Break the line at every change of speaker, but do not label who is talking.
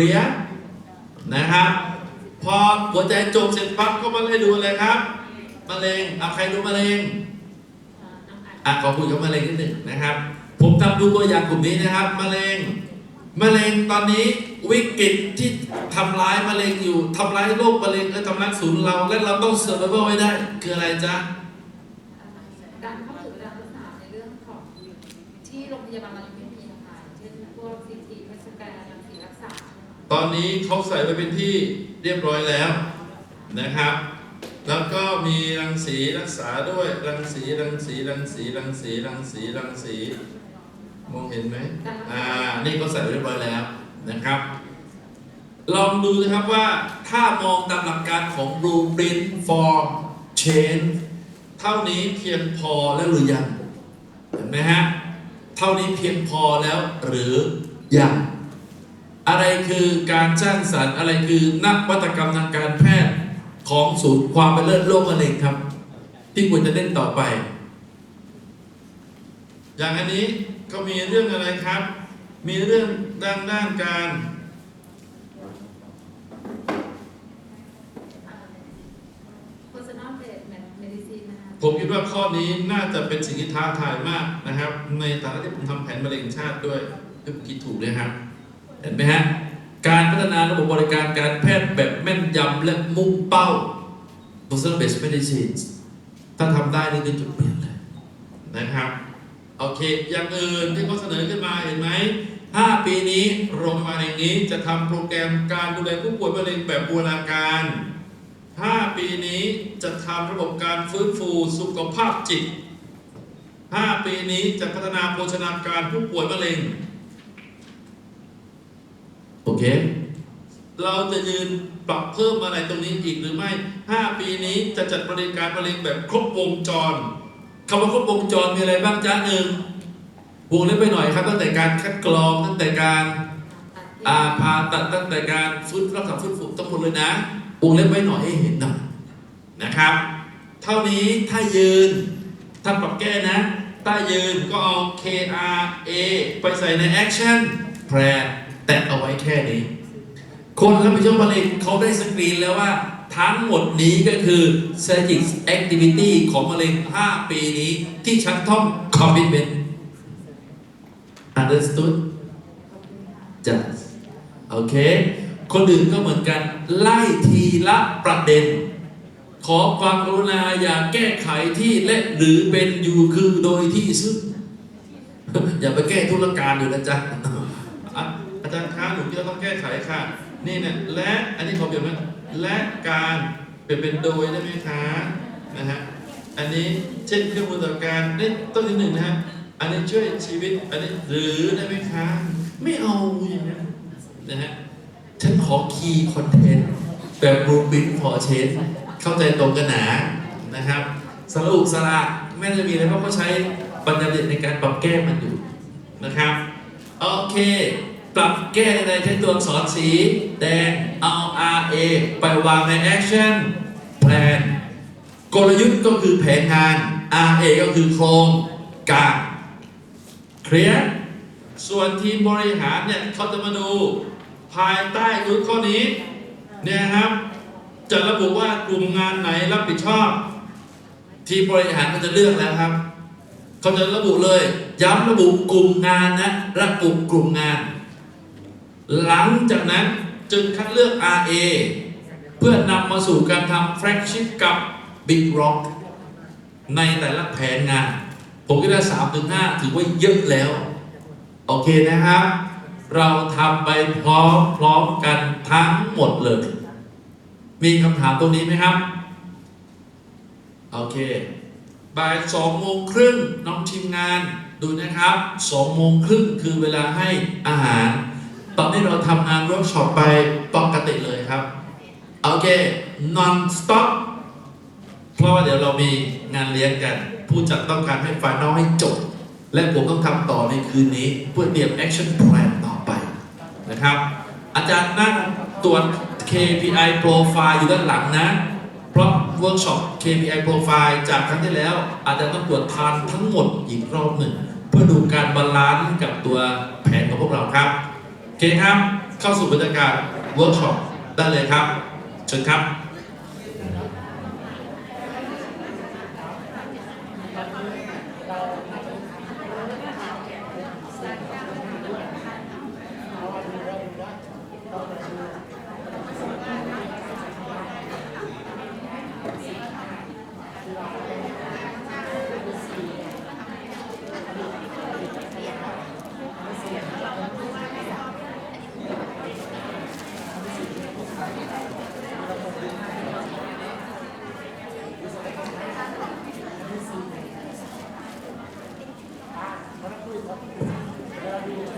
ลียร์นะครับ พอหัวใจจบเสร็จปั๊บก็มาเลยดูอะไรครับมะเร็งเอาใครดูมะเร็งอะขอคุยกับมะเร็งนิดหนึ่งนะครับ ผมทำดูตัวอย่างกลุ่มนี้นะครับมะเร็งมะเร็งตอนนี้วิกฤตที่ทำร้ายมะเร็งอยู่ทำร้ายโรคมะเร็งและทำร้ายศูนย์เรา และเราต้องเซอร์ไวไว้ได้ คืออะไรจ๊ะ
การเข้าถึงการรักษาในเรื่องของที่โรงพยาบาลเรายังไม่มีนะคะเช่นพวกซีทีเมสแกนรังสีรักษา
ตอนนี้เขาใส่ไว้เป็นที่เรียบร้อยแล้วนะครับ แล้วก็มีรังสีรักษาด้วย รังสีรังสีรังสีรังสีรังสีรังสีมองเห็นไหมอ่า นี่เขาใส่ไว้เรียบร้อยแล้วนะครับ ลองดูนะครับว่าถ้ามองตามหลักการของ blueprint for change เท่านี้เพียงพอแล้วหรือยัง เห็นไหมฮะ เท่านี้เพียงพอแล้วหรือยัง อะไรคือการสร้างสรรค์อะไรคือนวัตกรรมทางการแพทย์ของศูนย์ความเป็นเลิศโรคมะเร็งครับ ที่ควรจะเล่นต่อไป อย่างอันนี้ก็มีเรื่องอะไรครับ มีเรื่องด้านด้านการ
โฆษณาเบสเมดิซีนนะคะ
ผมคิดว่าข้อนี้น่าจะเป็นสิ่งที่ท้าทายมากนะครับ ในฐานะที่ผมทำแผนมะเร็งชาติด้วยคือผมคิดถูกเลยครับ เห็นไหมฮะ การพัฒนาระบบบริการการแพทย์แบบแม่นยำและมุ่งเป้า personal based medicine ถ้าทำได้นี่คือจุดเปลี่ยนเลยนะครับโอเค อย่างอื่นที่เขาเสนอขึ้นมาเห็นไหม 5 ปีนี้โรงพยาบาลแห่งนี้จะทำโปรแกรมการดูแลผู้ป่วยมะเร็งแบบบูรณาการ 5 ปีนี้จะทำระบบการฟื้นฟูสุขภาพจิต 5 ปีนี้จะพัฒนาโภชนาการผู้ป่วยมะเร็ง โอเค เราจะยืนปรับเพิ่มอะไรตรงนี้อีกหรือไม่ 5 ปีนี้จะจัดบริการมะเร็งแบบครบวงจรคำว่าครบวงจรมีอะไรบ้างจ้าหนึ่งวงเล็บไปหน่อยครับตั้งแต่การคัดกรองตั้งแต่การอาผ่าตัดตั้งแต่การฟื้นรักษาฟื้นฟูทั้งหมดเลยนะวงเล็บไว้หน่อยให้เห็นหน่อยนะครับ เท่านี้ถ้ายืนถ้าปรับแก้นะ ถ้ายืนก็เอา KRA ไปใส่ใน Action แพร แตะเอาไว้แค่นี้ คนรับผิดชอบมะเร็งเขาได้สกรีนแล้วว่า ทั้งหมดนี้ก็คือ Strategic Activity ของมะเร็ง 5 ปีนี้ที่ฉันต้อง Commitment Understood จ้ะโอเค คนอื่นก็เหมือนกัน ไล่ทีละประเด็น ขอความกรุณาอย่าแก้ไขที่และหรือเป็นอยู่คือโดยที่ซึ่งอย่าไปแก้ธุรการอยู่นะจ๊ะ อาจารย์คะหนูจะต้องแก้ไขค่ะ นี่เนี่ยและอันนี้ขอเปลี่ยนไหมและการเปลี่ยนเป็นโดยได้ไหมคะนะฮะอันนี้เช่นเครื่องมือต่อการนี่ต้นที่หนึ่งนะฮะอันนี้ช่วยชีวิตอันนี้หรือได้ไหมคะ ไม่เอาอย่างนั้นะฮะฉันขอคีย์คอนเทนต์แบบรูปินพอเชนเข้าใจตรงกันหนานะครับสรุปสระไม่ได้มีอะไรเพราะเขาใช้ปัญญาเด็ในการปรับแก้มันอยู่นะครับ โอเค ปรับแก้ในใช้ตัวอักษรสีแดงเอา RA ไปวางใน Action Plan กลยุทธ์ก็คือแผนงาน RA ก็คือโครงการเคลียร์ส่วนทีมบริหารเนี่ยเขาจะมาดูภายใต้ยุทธข้อนี้เนี่ยครับจะระบุว่ากลุ่มงานไหนรับผิดชอบ ทีมบริหารก็จะเลือกแล้วครับเขาจะระบุเลย ย้ำระบุกลุ่มงานนะระบุกลุ่มงาน หลังจากนั้นจึงคัดเลือก RA เพื่อนำมาสู่การทำแฟลกชิพกับ Big Rock ในแต่ละแผนงาน ผมคิดว่า3ถึง5ถือว่าเยอะแล้ว โอเคนะครับ เราทำไปพร้อมๆกันทั้งหมดเลย มีคำถามตรงนี้ไหมครับ โอเคบ่ายสองโมงครึ่งน้องทีมงานดูนะครับสองโมงครึ่งคือเวลาให้อาหาร ตอนนี้เราทำงานเวิร์กช็อปไปปกติเลยครับ โอเค non stop เพราะว่าเดี๋ยวเรามีงานเลี้ยงกัน ผู้จัดต้องการให้ไฟนอลให้จบ และผมต้องทำต่อในคืนนี้ เพื่อเตรียม action plan ต่อไปนะครับ อาจารย์นั่งตรวจ KPI profile อยู่ด้านหลังนะ เพราะเวิร์กช็อป KPI profile จากครั้งที่แล้ว อาจจะต้องตรวจทานทั้งหมดอีกรอบหนึ่ง เพื่อดูการบาลานซ์กับตัวแผนของพวกเราครับ เคครับ เข้าสู่บรรยากาศเวิร์กช็อปได้เลยครับ เชิญครับ Thank you.